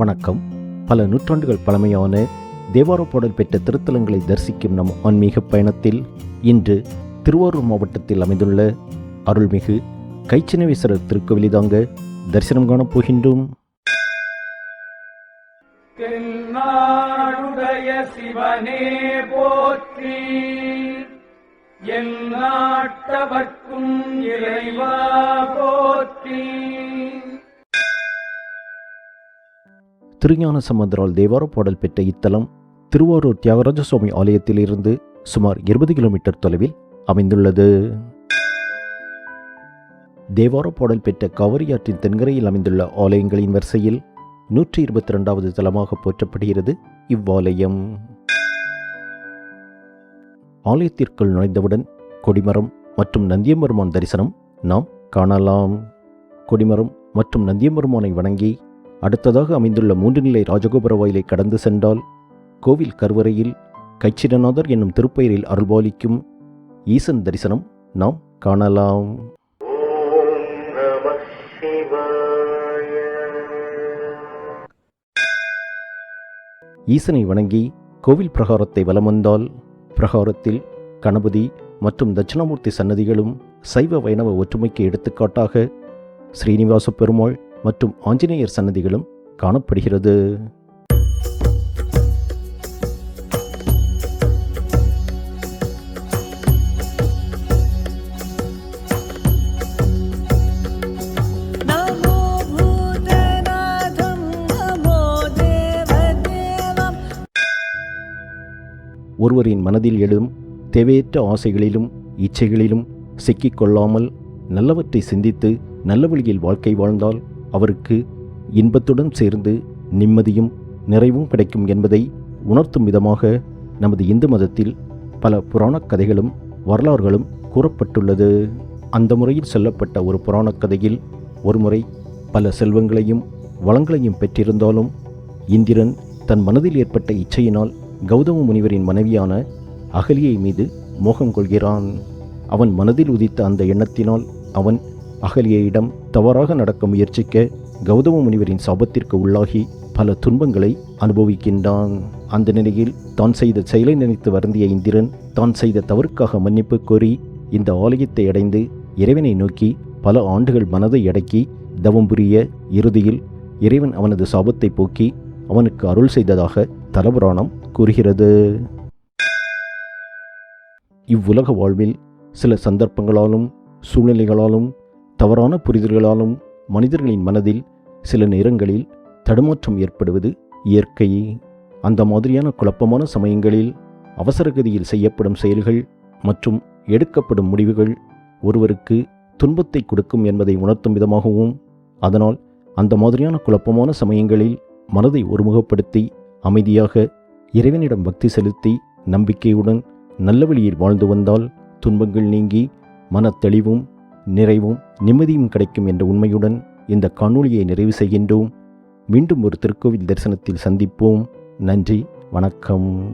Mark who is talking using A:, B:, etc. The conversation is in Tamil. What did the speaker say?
A: வணக்கம். பல நூற்றாண்டுகள் பழமையான தேவார பாடல் பெற்ற திருத்தலங்களை தரிசிக்கும் நம் ஆன்மீக பயணத்தில் இன்று திருவாரூர் மாவட்டத்தில் அமைந்துள்ள அருள்மிகு கைச்சினவேஸ்வரர் திருக்கோவிலிதாங்க தரிசனம் காணப் போகின்றோம்.
B: சிவனே போற்றி என் நாட்டவர்க்கும் இறைவா
A: திருஞான சம்பந்தரால் தேவார பாடல் பெற்ற இத்தலம் திருவாரூர் தியாகராஜ சுவாமி ஆலயத்திலிருந்து சுமார் இருபது கிலோமீட்டர் தொலைவில் அமைந்துள்ளது. தேவார பாடல் பெற்ற காவிரியாற்றின் தென்கரையில் அமைந்துள்ள ஆலயங்களின் வரிசையில் நூற்றி இருபத்தி ரெண்டாவது தலமாக போற்றப்படுகிறது இவ்வாலயம். ஆலயத்திற்குள் நுழைந்தவுடன் கொடிமரம் மற்றும் நந்தியம்பெருமான் தரிசனம் நாம் காணலாம். கொடிமரம் மற்றும் நந்தியம்பெருமானை வணங்கி அடுத்ததாக அமைந்துள்ள மூன்று நிலை ராஜகோபுர வாயிலை கடந்து சென்றால் கோவில் கருவறையில் கைச்சிடநாதர் என்னும் திருப்பெயரில் அருள்பாலிக்கும் ஈசன் தரிசனம் நாம் காணலாம். ஈசனை வணங்கி கோவில் பிரகாரத்தை வலம் வந்தால் பிரகாரத்தில் கணபதி மற்றும் தட்சிணாமூர்த்தி சன்னதிகளும் சைவ வைணவ ஒற்றுமைக்கு எடுத்துக்காட்டாக ஸ்ரீனிவாச பெருமாள் மற்றும் ஆஞ்சநேயர் சன்னதிகளும் காணப்படுகிறது. ஒருவரின் மனதில் எழும் தேவையற்ற ஆசைகளிலும் இச்சைகளிலும் சிக்கிக்கொள்ளாமல் நல்லவற்றை சிந்தித்து நல்ல வழியில் வாழ்க்கை வாழ்ந்தால் அவருக்கு இன்பத்துடன் சேர்ந்து நிம்மதியும் நிறைவும் கிடைக்கும் என்பதை உணர்த்தும் விதமாக நமது இந்து மதத்தில் பல புராணக் கதைகளும் வரலாறுகளும் கூறப்பட்டுள்ளது. அந்த முறையில் சொல்லப்பட்ட ஒரு புராணக் கதையில் ஒருமுறை பல செல்வங்களையும் வளங்களையும் பெற்றிருந்தாலும் இந்திரன் தன் மனதில் ஏற்பட்ட இச்சையினால் கௌதம முனிவரின் மனைவியான அகலியை மீது மோகம் கொள்கிறான். அவன் மனதில் உதித்த அந்த எண்ணத்தினால் அவன் அகலியையிடம் தவறாக நடக்க முயற்சிக்க கௌதம முனிவரின் சாபத்திற்கு உள்ளாகி பல துன்பங்களை அனுபவிக்கின்றான். அந்த நிலையில் தான் செய்த செயலை நினைத்து வருந்திய இந்திரன் தான் செய்த தவறுக்காக மன்னிப்பு கோரி இந்த ஆலயத்தை அடைந்து இறைவனை நோக்கி பல ஆண்டுகள் மனதை அடக்கி தவம் புரிய இறுதியில் இறைவன் அவனது சாபத்தை போக்கி அவனுக்கு அருள் செய்ததாக தலபுராணம் கூறுகிறது. இவ்வுலக வாழ்வில் சில சந்தர்ப்பங்களாலும் சூழ்நிலைகளாலும் தவறான புரிதல்களாலும் மனிதர்களின் மனதில் சில நேரங்களில் தடுமாற்றம் ஏற்படுவது இயற்கையே அந்த மாதிரியான குழப்பமான சமயங்களில் அவசரகதியில் செய்யப்படும் செயல்கள் மற்றும் எடுக்கப்படும் முடிவுகள் ஒருவருக்கு துன்பத்தை கொடுக்கும் என்பதை உணர்த்தும் விதமாகவும் அதனால் அந்த மாதிரியான குழப்பமான சமயங்களில் மனதை ஒருமுகப்படுத்தி அமைதியாக இறைவனிடம் பக்தி செலுத்தி நம்பிக்கையுடன் நல்ல வழியில் வாழ்ந்து வந்தால் துன்பங்கள் நீங்கி மனத்தெளிவும் நிறைவும் நிம்மதியும் கிடைக்கும் என்ற உண்மையுடன் இந்த காணொளியை நிறைவு செய்கின்றோம். மீண்டும் ஒரு திருக்கோவில் தரிசனத்தில் சந்திப்போம். நன்றி வணக்கம்.